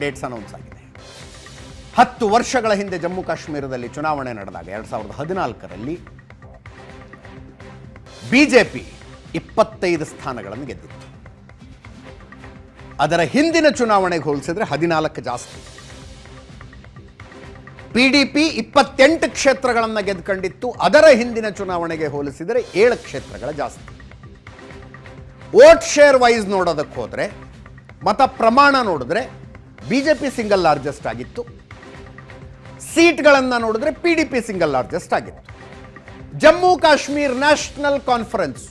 Dates announce ಆಗಿದೆ. ಹತ್ತು ವರ್ಷಗಳ ಹಿಂದೆ ಜಮ್ಮು ಕಾಶ್ಮೀರದಲ್ಲಿ ಚುನಾವಣೆ ನಡೆದಾಗ ಎರಡ್ ಸಾವಿರದ ಹದಿನಾಲ್ಕರಲ್ಲಿ ಬಿಜೆಪಿ ಇಪ್ಪತ್ತೈದು ಸ್ಥಾನಗಳನ್ನು ಗೆದ್ದಿತ್ತು. ಅದರ ಹಿಂದಿನ ಚುನಾವಣೆಗೆ ಹೋಲಿಸಿದ್ರೆ ಹದಿನಾಲ್ಕು ಜಾಸ್ತಿ. ಪಿಡಿಪಿ ಇಪ್ಪತ್ತೆಂಟು ಕ್ಷೇತ್ರಗಳನ್ನು ಗೆದ್ಕೊಂಡಿತ್ತು. ಅದರ ಹಿಂದಿನ ಚುನಾವಣೆಗೆ ಹೋಲಿಸಿದರೆ ಏಳು ಕ್ಷೇತ್ರಗಳ ಜಾಸ್ತಿ. ವೋಟ್ ಶೇರ್ ವೈಸ್ ನೋಡೋದಕ್ಕೆ ಹೋದರೆ ಮತ ಪ್ರಮಾಣ ನೋಡಿದ್ರೆ B J P single largest ಆಗಿತ್ತು. ಸೀಟ್ಗಳನ್ನು ನೋಡಿದ್ರೆ P D P single largest ಆಗಿತ್ತು. ಜಮ್ಮು ಕಾಶ್ಮೀರ್ ನ್ಯಾಷನಲ್ ಕಾನ್ಫರೆನ್ಸ್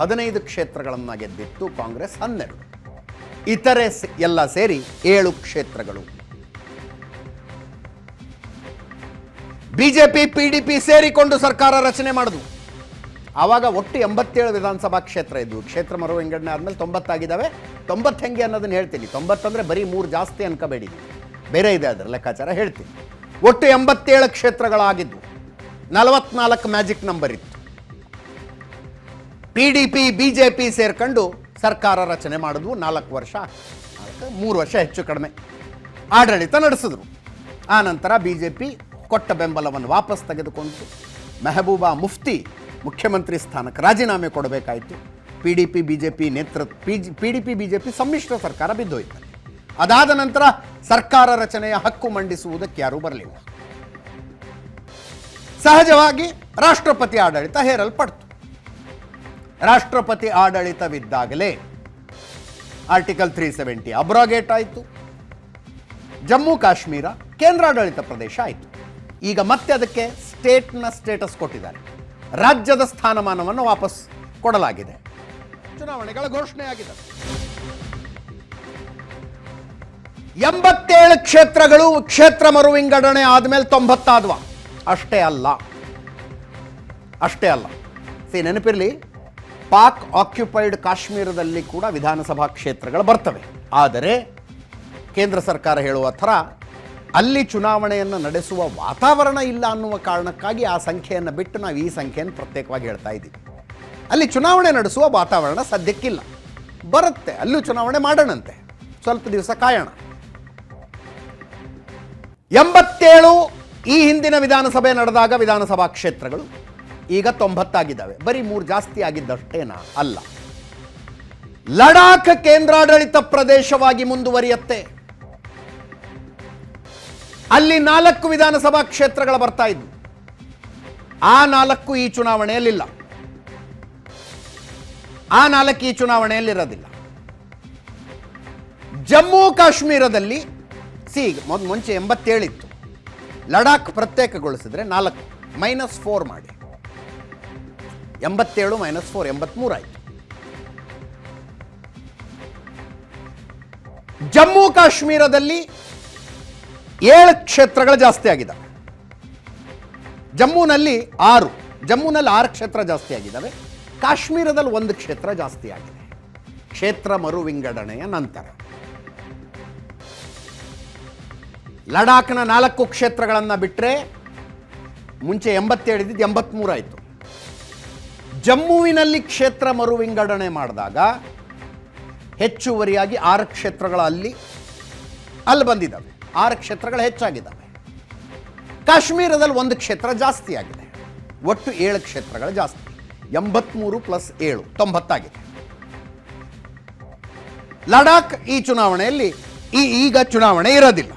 ಹದಿನೈದು ಕ್ಷೇತ್ರಗಳನ್ನು ಗೆದ್ದಿತ್ತು ಕಾಂಗ್ರೆಸ್ ಹನ್ನೆರಡು. ಇತರೆ ಎಲ್ಲ ಸೇರಿ ಏಳು ಕ್ಷೇತ್ರಗಳು. ಬಿಜೆಪಿ ಪಿ ಸೇರಿಕೊಂಡು ಸರ್ಕಾರ ರಚನೆ ಮಾಡಿದ್ವು ಆವಾಗ ಒಟ್ಟು ಎಂಬತ್ತೇಳು ವಿಧಾನಸಭಾ ಕ್ಷೇತ್ರ ಇದ್ವು. ಕ್ಷೇತ್ರ ಮರು ವಿಂಗಡಣೆ ಆದಮೇಲೆ ತೊಂಬತ್ತಾಗಿದ್ದಾವೆ ತೊಂಬತ್ತು ಹೆಂಗೆ ಅನ್ನೋದನ್ನ ಹೇಳ್ತೀನಿ. ತೊಂಬತ್ತಂದರೆ ಬರೀ ಮೂರು ಜಾಸ್ತಿ ಅನ್ಕೋಬೇಡಿ. ಬೇರೆ ಇದೆ ಅದರ ಲೆಕ್ಕಾಚಾರ ಹೇಳ್ತೀನಿ. ಒಟ್ಟು ಎಂಬತ್ತೇಳು ಕ್ಷೇತ್ರಗಳಾಗಿದ್ವು. ನಲವತ್ನಾಲ್ಕು ಮ್ಯಾಜಿಕ್ ನಂಬರ್ ಇತ್ತು. P D P, B J P ಸೇರ್ಕೊಂಡು ಸರ್ಕಾರ ರಚನೆ ಮಾಡಿದ್ವು. ನಾಲ್ಕು ವರ್ಷ ಮೂರು ವರ್ಷ ಹೆಚ್ಚು ಕಡಿಮೆ. ಆಡಳಿತ ನಡೆಸಿದ್ರು. ಆನಂತರ ನಂತರ ಬಿ ಜೆ ಪಿ ಕೊಟ್ಟ ಬೆಂಬಲವನ್ನು ವಾಪಸ್ ತೆಗೆದುಕೊಂಡು ಮೆಹಬೂಬಾ ಮುಫ್ತಿ ಮುಖ್ಯಮಂತ್ರಿ ಸ್ಥಾನಕ್ಕೆ ರಾಜೀನಾಮೆ ಕೊಡಬೇಕಾಯಿತು. ಪಿ ಡಿ ಪಿ ಬಿ ನೇತೃತ್ವ P G P D P B ಸಮ್ಮಿಶ್ರ ಸರ್ಕಾರ ಬಿದ್ದೋಯ್ತು. ಅದಾದ ನಂತರ ಸರ್ಕಾರ ರಚನೆಯ ಹಕ್ಕು ಮಂಡಿಸುವುದಕ್ಕೆ ಯಾರೂ ಬರಲಿಲ್ಲ. ಸಹಜವಾಗಿ ರಾಷ್ಟ್ರಪತಿ ಆಡಳಿತ ಹೇರಲ್ಪಡ್ತು. ರಾಷ್ಟ್ರಪತಿ ಆಡಳಿತವಿದ್ದಾಗಲೇ ಆರ್ಟಿಕಲ್ ತ್ರೀ ಸೆವೆಂಟಿ ಅಬ್ರಾಗೇಟ್ ಆಯಿತು. ಜಮ್ಮು ಕಾಶ್ಮೀರ ಕೇಂದ್ರಾಡಳಿತ ಪ್ರದೇಶ ಆಯಿತು. ಈಗ ಮತ್ತೆ ಅದಕ್ಕೆ ಸ್ಟೇಟ್ನ ಸ್ಟೇಟಸ್ ಕೊಟ್ಟಿದ್ದಾರೆ. ರಾಜ್ಯದ ಸ್ಥಾನಮಾನವನ್ನು ವಾಪಸ್ ಕೊಡಲಾಗಿದೆ. ಚುನಾವಣೆಗಳ ಘೋಷಣೆಯಾಗಿದೆ. ಎಂಬತ್ತೇಳು ಕ್ಷೇತ್ರಗಳು ಕ್ಷೇತ್ರ ಮರು ವಿಂಗಡಣೆ ಆದಮೇಲೆ ತೊಂಬತ್ತಾದ್ವ. ಅಷ್ಟೇ ಅಲ್ಲ. ಅಷ್ಟೇ ಅಲ್ಲ. ಸಿ, ನೆನಪಿರಲಿ, ಪಾಕ್ ಆಕ್ಯುಪೈಡ್ ಕಾಶ್ಮೀರದಲ್ಲಿ ಕೂಡ ವಿಧಾನಸಭಾ ಕ್ಷೇತ್ರಗಳು ಬರ್ತವೆ. ಆದರೆ ಕೇಂದ್ರ ಸರ್ಕಾರ ಹೇಳುವ ಥರ ಅಲ್ಲಿ ಚುನಾವಣೆಯನ್ನು ನಡೆಸುವ ವಾತಾವರಣ ಇಲ್ಲ ಅನ್ನುವ ಕಾರಣಕ್ಕಾಗಿ ಆ ಸಂಖ್ಯೆಯನ್ನು ಬಿಟ್ಟು ನಾವು ಈ ಸಂಖ್ಯೆಯನ್ನು ಪ್ರತ್ಯೇಕವಾಗಿ ಹೇಳ್ತಾ ಇದ್ದೀವಿ. ಅಲ್ಲಿ ಚುನಾವಣೆ ನಡೆಸುವ ವಾತಾವರಣ ಸದ್ಯಕ್ಕಿಲ್ಲ. ಬರುತ್ತೆ, ಅಲ್ಲೂ ಚುನಾವಣೆ ಮಾಡೋಣಂತೆ. ಸ್ವಲ್ಪ ದಿವಸ ಕಾಯೋಣ. ಎಂಬತ್ತೇಳು, ಈ ಹಿಂದಿನ ವಿಧಾನಸಭೆ ನಡೆದಾಗ ವಿಧಾನಸಭಾ ಕ್ಷೇತ್ರಗಳು ಈಗ ತೊಂಬತ್ತಾಗಿದ್ದಾವೆ. ಬರೀ ಮೂರು ಜಾಸ್ತಿ ಆಗಿದ್ದಷ್ಟೇನಾ? ಅಲ್ಲ. ಲಡಾಖ್ ಕೇಂದ್ರಾಡಳಿತ ಪ್ರದೇಶವಾಗಿ ಮುಂದುವರಿಯುತ್ತೆ. ಅಲ್ಲಿ ನಾಲ್ಕು ವಿಧಾನಸಭಾ ಕ್ಷೇತ್ರಗಳು ಬರ್ತಾ ಇದ್ವು. ಆ ನಾಲ್ಕು ಈ ಚುನಾವಣೆಯಲ್ಲಿಲ್ಲ. ಆ ನಾಲ್ಕು ಈ ಚುನಾವಣೆಯಲ್ಲಿರೋದಿಲ್ಲ ಜಮ್ಮು ಕಾಶ್ಮೀರದಲ್ಲಿ, ಸಿ, ಮೊದ್, ಮುಂಚೆ ಎಂಬತ್ತೇಳಿತ್ತು. ಲಡಾಖ್ ಪ್ರತ್ಯೇಕಗೊಳಿಸಿದ್ರೆ ನಾಲ್ಕು ಮೈನಸ್ ಫೋರ್ ಮಾಡಿ. ಎಂಬತ್ತೇಳು ಮೈನಸ್ ಫೋರ್ ಎಂಬತ್ಮೂರು ಆಯಿತು. ಜಮ್ಮು ಕಾಶ್ಮೀರದಲ್ಲಿ ಏಳು ಕ್ಷೇತ್ರಗಳು ಜಾಸ್ತಿ ಆಗಿದ್ದಾವೆ. ಜಮ್ಮುನಲ್ಲಿ ಆರು ಜಮ್ಮುನಲ್ಲಿ ಆರು ಕ್ಷೇತ್ರ ಜಾಸ್ತಿ ಆಗಿದ್ದಾವೆ. ಕಾಶ್ಮೀರದಲ್ಲಿ ಒಂದು ಕ್ಷೇತ್ರ ಜಾಸ್ತಿ ಆಗಿದೆ. ಕ್ಷೇತ್ರ ಮರು ವಿಂಗಡಣೆಯ ನಂತರ. ಲಡಾಖ್ನ ನಾಲ್ಕು ಕ್ಷೇತ್ರಗಳನ್ನು ಬಿಟ್ಟರೆ ಮುಂಚೆ ಎಂಬತ್ತೇಳು ಇದ್ದಿದ್ದು ಎಂಬತ್ಮೂರು ಆಯಿತು. ಜಮ್ಮುವಿನಲ್ಲಿ ಕ್ಷೇತ್ರ ಮರು ವಿಂಗಡಣೆ ಮಾಡಿದಾಗ ಹೆಚ್ಚುವರಿಯಾಗಿ ಆರು ಕ್ಷೇತ್ರಗಳಲ್ಲಿ ಅಲ್ಲಿ ಬಂದಿದ್ದಾವೆ. ಆರು ಕ್ಷೇತ್ರಗಳು ಹೆಚ್ಚಾಗಿದ್ದಾವೆ. ಕಾಶ್ಮೀರದಲ್ಲಿ ಒಂದು ಕ್ಷೇತ್ರ ಜಾಸ್ತಿ ಆಗಿದೆ ಒಟ್ಟು ಏಳು ಕ್ಷೇತ್ರಗಳು ಜಾಸ್ತಿ. ಎಂಬತ್ಮೂರು ಪ್ಲಸ್ ಏಳು, ತೊಂಬತ್ತಾಗಿದೆ. ಲಡಾಖ್ ಈ ಚುನಾವಣೆಯಲ್ಲಿ ಈ ಈಗ ಚುನಾವಣೆ ಇರೋದಿಲ್ಲ.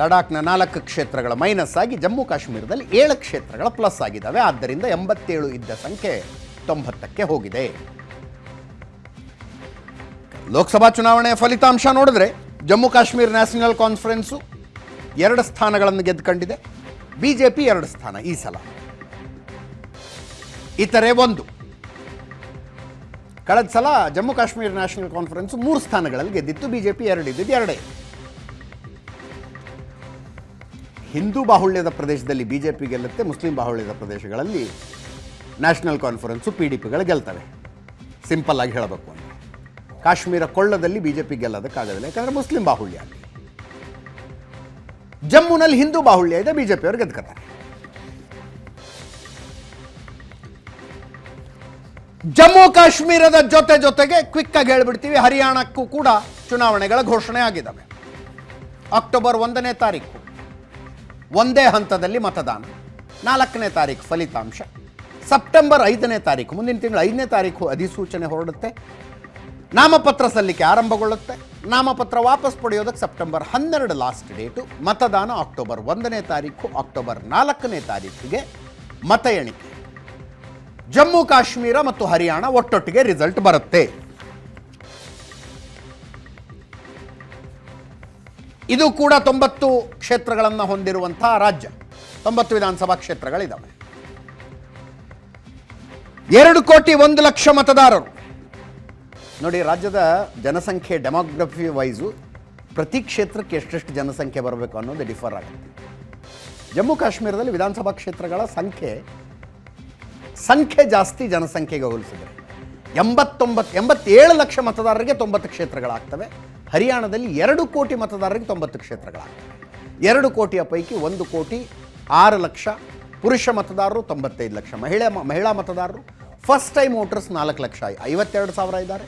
ಲಡಾಖ್ನ ನಾಲ್ಕು ಕ್ಷೇತ್ರಗಳ ಮೈನಸ್ ಆಗಿ ಜಮ್ಮು ಕಾಶ್ಮೀರದಲ್ಲಿ ಏಳು ಕ್ಷೇತ್ರಗಳ ಪ್ಲಸ್ ಆಗಿದ್ದಾವೆ. ಆದ್ದರಿಂದ ಎಂಬತ್ತೇಳು ಇದ್ದ ಸಂಖ್ಯೆ ತೊಂಬತ್ತಕ್ಕೆ ಹೋಗಿದೆ. ಲೋಕಸಭಾ ಚುನಾವಣೆಯ ಫಲಿತಾಂಶ ನೋಡಿದ್ರೆ ಜಮ್ಮು ಕಾಶ್ಮೀರ್ ನ್ಯಾಷನಲ್ ಕಾನ್ಫರೆನ್ಸು ಎರಡು ಸ್ಥಾನಗಳನ್ನು ಗೆದ್ದುಕೊಂಡಿದೆ. ಬಿ ಜೆ ಪಿ ಎರಡು ಸ್ಥಾನ ಈ ಸಲ. ಇತರೆ ಒಂದು. ಕಳೆದ ಸಲ ಜಮ್ಮು ಕಾಶ್ಮೀರ ನ್ಯಾಷನಲ್ ಕಾನ್ಫರೆನ್ಸ್ ಮೂರು ಸ್ಥಾನಗಳಲ್ಲಿ ಗೆದ್ದಿತ್ತು. ಬಿ ಜೆ ಪಿ ಎರಡು ಇದ್ದಿದ್ದು ಎರಡೇ. ಹಿಂದೂ ಬಾಹುಳ್ಯದ ಪ್ರದೇಶದಲ್ಲಿ ಬಿ ಜೆ ಪಿ ಗೆಲ್ಲುತ್ತೆ. ಮುಸ್ಲಿಂ ಬಾಹುಳ್ಯದ ಪ್ರದೇಶಗಳಲ್ಲಿ ನ್ಯಾಷನಲ್ ಕಾನ್ಫರೆನ್ಸು ಪಿ ಡಿ ಪಿಗಳು ಗೆಲ್ತವೆ. ಸಿಂಪಲ್ ಆಗಿ ಹೇಳಬೇಕು ಕಾಶ್ಮೀರ ಕೊಳ್ಳದಲ್ಲಿ ಬಿಜೆಪಿ ಗೆಲ್ಲೋದಕ್ಕಾಗೋದಿಲ್ಲ ಯಾಕಂದರೆ ಮುಸ್ಲಿಂ ಬಾಹುಳ್ಯ. ಜಮ್ಮುನಲ್ಲಿ ಹಿಂದೂ ಬಾಹುಳ್ಯ ಇದೆ ಬಿಜೆಪಿ ಜೆ ಪಿಯವರು ಗೆದ್ಕೋತಾರೆ. ಜಮ್ಮು ಕಾಶ್ಮೀರದ ಜೊತೆ ಜೊತೆಗೆ ಕ್ವಿಕ್ ಆಗಿ ಹೇಳ್ಬಿಡ್ತೀವಿ, ಹರಿಯಾಣಕ್ಕೂ ಕೂಡ ಚುನಾವಣೆಗಳ ಘೋಷಣೆ ಆಗಿದ್ದಾವೆ. ಅಕ್ಟೋಬರ್ ಒಂದನೇ ತಾರೀಕು. ಒಂದೇ ಹಂತದಲ್ಲಿ ಮತದಾನ. ನಾಲ್ಕನೇ ತಾರೀಕು ಫಲಿತಾಂಶ. ಸೆಪ್ಟೆಂಬರ್ ಐದನೇ ತಾರೀಕು, ಮುಂದಿನ ತಿಂಗಳು ಐದನೇ ತಾರೀಕು ಅಧಿಸೂಚನೆ ಹೊರಡುತ್ತೆ. ನಾಮಪತ್ರ ಸಲ್ಲಿಕೆ ಆರಂಭಗೊಳ್ಳುತ್ತೆ. ನಾಮಪತ್ರ ವಾಪಸ್ ಪಡೆಯೋದಕ್ಕೆ ಸೆಪ್ಟೆಂಬರ್ ಹನ್ನೆರಡು ಲಾಸ್ಟ್ ಡೇಟು ಮತದಾನ ಅಕ್ಟೋಬರ್ ಒಂದನೇ ತಾರೀಕು ಅಕ್ಟೋಬರ್ ನಾಲ್ಕನೇ ತಾರೀಕಿಗೆ ಮತ ಎಣಿಕೆ. ಜಮ್ಮು, ಕಾಶ್ಮೀರ ಮತ್ತು ಹರಿಯಾಣ ಒಟ್ಟೊಟ್ಟಿಗೆ ರಿಸಲ್ಟ್ ಬರುತ್ತೆ. ಇದು ಕೂಡ ತೊಂಬತ್ತು ಕ್ಷೇತ್ರಗಳನ್ನು ಹೊಂದಿರುವಂತಹ ರಾಜ್ಯ. ತೊಂಬತ್ತು ವಿಧಾನಸಭಾ ಕ್ಷೇತ್ರಗಳಿದ್ದಾವೆ ಎರಡು ಕೋಟಿ ಒಂದು ಲಕ್ಷ ಮತದಾರರು ನೋಡಿ, ರಾಜ್ಯದ ಜನಸಂಖ್ಯೆ ಡೆಮೋಗ್ರಫಿ ವೈಸು ಪ್ರತಿ ಕ್ಷೇತ್ರಕ್ಕೆ ಎಷ್ಟೆಷ್ಟು ಜನಸಂಖ್ಯೆ ಬರಬೇಕು ಅನ್ನೋದು ಡಿಫರ್ ಆಗುತ್ತೆ. ಜಮ್ಮು ಕಾಶ್ಮೀರದಲ್ಲಿ ವಿಧಾನಸಭಾ ಕ್ಷೇತ್ರಗಳ ಸಂಖ್ಯೆ ಸಂಖ್ಯೆ ಜಾಸ್ತಿ ಜನಸಂಖ್ಯೆಗೆ ಹೋಲಿಸಿದರೆ. ಎಂಬತ್ತೊಂಬತ್ತು ಎಂಬತ್ತೇಳು ಲಕ್ಷ ಮತದಾರರಿಗೆ ತೊಂಬತ್ತು ಕ್ಷೇತ್ರಗಳಾಗ್ತವೆ. ಹರಿಯಾಣದಲ್ಲಿ ಎರಡು ಕೋಟಿ ಮತದಾರರಿಗೆ ತೊಂಬತ್ತು ಕ್ಷೇತ್ರಗಳಾಗ್ತವೆ. ಎರಡು ಕೋಟಿಯ ಪೈಕಿ ಒಂದು ಕೋಟಿ ಆರು ಲಕ್ಷ ಪುರುಷ ಮತದಾರರು, ತೊಂಬತ್ತೈದು ಲಕ್ಷ ಮಹಿಳೆ, ಮಹಿಳಾ ಮತದಾರರು. ಫಸ್ಟ್ ಟೈಮ್ ವೋಟರ್ಸ್ ನಾಲ್ಕು ಲಕ್ಷ, ಐವತ್ತೆರಡು ಸಾವಿರ ಇದ್ದಾರೆ.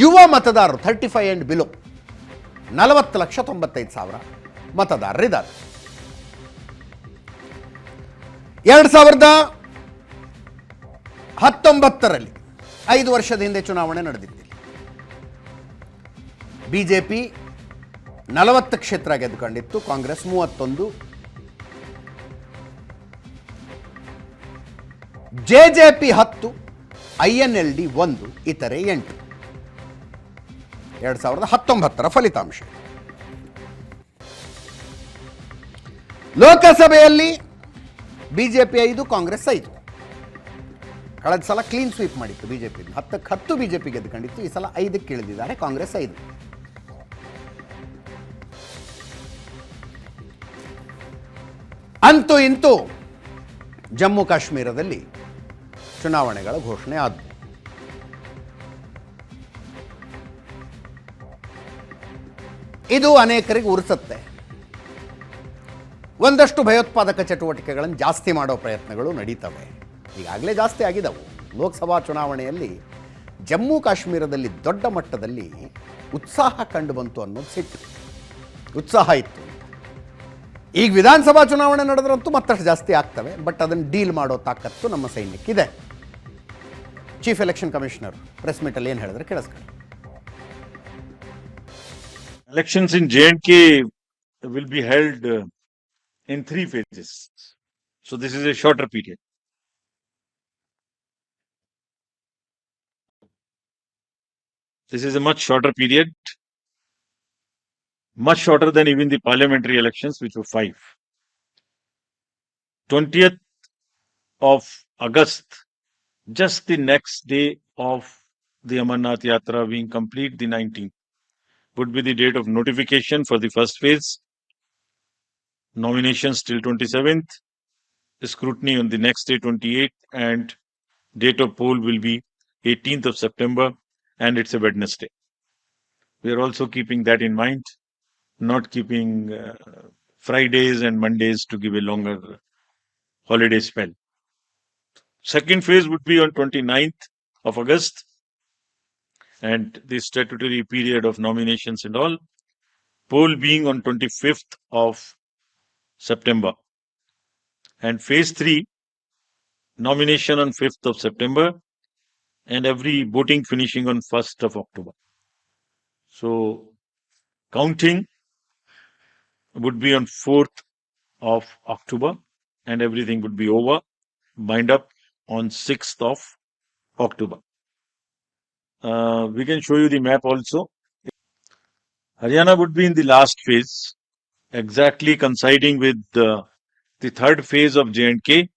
ಯುವ ಮತದಾರರು ಥರ್ಟಿ ಫೈವ್ ಆ್ಯಂಡ್ ಬಿಲೋ ನಲವತ್ತು ಲಕ್ಷ ತೊಂಬತ್ತೈದು ಸಾವಿರ ಮತದಾರರಿದ್ದಾರೆ ಎರಡು ಸಾವಿರದ ಹತ್ತೊಂಬತ್ತರಲ್ಲಿ, ಐದು ವರ್ಷದ ಹಿಂದೆ ಚುನಾವಣೆ ನಡೆದಿದ್ದಿಲ್ಲ ಬಿಜೆಪಿ ನಲವತ್ತು ಕ್ಷೇತ್ರ ಗೆದ್ದುಕೊಂಡಿತ್ತು, ಕಾಂಗ್ರೆಸ್ ಮೂವತ್ತೊಂದು. ಜೆ ಜೆ ಪಿ ಹತ್ತು, ಐ ಎನ್ ಎಲ್ ಡಿ ಒಂದು, ಇತರೆ ಎಂಟು. ಎರಡು ಸಾವಿರದ ಹತ್ತೊಂಬತ್ತರ ಫಲಿತಾಂಶ. ಲೋಕಸಭೆಯಲ್ಲಿ ಬಿಜೆಪಿ ಐದು, ಕಾಂಗ್ರೆಸ್ ಐದು. ಕಳೆದ ಸಲ ಕ್ಲೀನ್ ಸ್ವೀಪ್ ಮಾಡಿತ್ತು ಬಿಜೆಪಿ ಹತ್ತಕ್ಕೆ ಹತ್ತು ಬಿಜೆಪಿ ಗೆದ್ದುಕೊಂಡಿತ್ತು. ಈ ಸಲ ಐದಕ್ಕೆ ಇಳಿದಿದ್ದಾರೆ, ಕಾಂಗ್ರೆಸ್ ಐದು. ಅಂತೂ ಇಂತೂ ಜಮ್ಮು ಕಾಶ್ಮೀರದಲ್ಲಿ ಚುನಾವಣೆಗಳ ಘೋಷಣೆ ಆದವು. ಇದು ಅನೇಕರಿಗೆ ಉರಿಸುತ್ತೆ. ಒಂದಷ್ಟು ಭಯೋತ್ಪಾದಕ ಚಟುವಟಿಕೆಗಳನ್ನು ಜಾಸ್ತಿ ಮಾಡೋ ಪ್ರಯತ್ನಗಳು ನಡೀತವೆ. ಈಗಾಗಲೇ ಜಾಸ್ತಿ ಆಗಿದವು. ಲೋಕಸಭಾ ಚುನಾವಣೆಯಲ್ಲಿ ಜಮ್ಮು ಕಾಶ್ಮೀರದಲ್ಲಿ ದೊಡ್ಡ ಮಟ್ಟದಲ್ಲಿ ಉತ್ಸಾಹ ಕಂಡು ಬಂತು ಅನ್ನೋದು ಸಿಟ್ಟು. ಉತ್ಸಾಹ ಇತ್ತು. ಈಗ ವಿಧಾನಸಭಾ ಚುನಾವಣೆ ನಡೆದ್ರಂತೂ ಮತ್ತಷ್ಟು ಜಾಸ್ತಿ ಆಗ್ತವೆ, ಬಟ್ ಅದನ್ನು ಡೀಲ್ ಮಾಡೋ ತಾಕತ್ತು ನಮ್ಮ ಸೈನ್ಯಕ್ಕಿದೆ. ಚೀಫ್ ಎಲೆಕ್ಷನ್ ಕಮಿಷನರ್ ಪ್ರೆಸ್ ಮೀಟಲ್ಲಿ ಏನು ಹೇಳಿದ್ರೆ ಕೇಳಿಸ್ಕೊಳ್ಳಿ. Elections in J&K will be held uh, in three phases. So this is a shorter period. This is a much shorter period. Much shorter than even the parliamentary elections, which were five. 20th of August, just the next day of the Amarnath Yatra being complete, the 19th would be the date of notification for the first phase. Nominations till 27th, scrutiny on the next day 28th, and date of poll will be 18th of September, and it's a Wednesday. We are also keeping that in mind, not keeping uh, Fridays and Mondays to give a longer holiday spell. Second phase would be on 29th of August, and the statutory period of nominations and all. Poll being on 25th of September. And phase 3, nomination on 5th of September, and every voting finishing on 1st of October. So, counting would be on 4th of October, and everything would be over, bind up on 6th of October. Uh, we can show you the map also. Haryana would be in the last phase, exactly coinciding with uh, the third phase of J&K.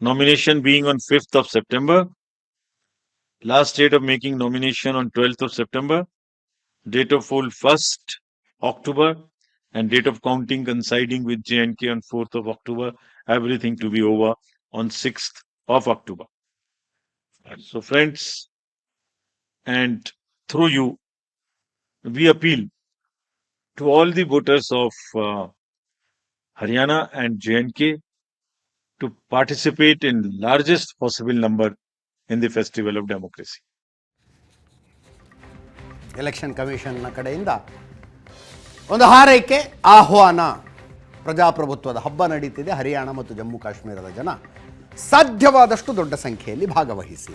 Nomination being on 5th of September. Last date of making nomination on 12th of September. Date of poll 1st October and date of counting coinciding with J&K on 4th of October. Everything to be over on 6th of October. So friends, and through you, we appeal to all the voters of uh, Haryana and JNK to participate in largest possible number in the festival of democracy. Election ಕಮಿಷನ್ನ ಕಡೆಯಿಂದ ಒಂದು ಹಾರೈಕೆ ಆಹ್ವಾನ ಪ್ರಜಾಪ್ರಭುತ್ವದ ಹಬ್ಬ ನಡೀತಿದೆ ಹರಿಯಾಣ ಮತ್ತು ಜಮ್ಮು ಕಾಶ್ಮೀರದ ಜನ ಸಾಧ್ಯವಾದಷ್ಟು ದೊಡ್ಡ ಸಂಖ್ಯೆಯಲ್ಲಿ ಭಾಗವಹಿಸಿ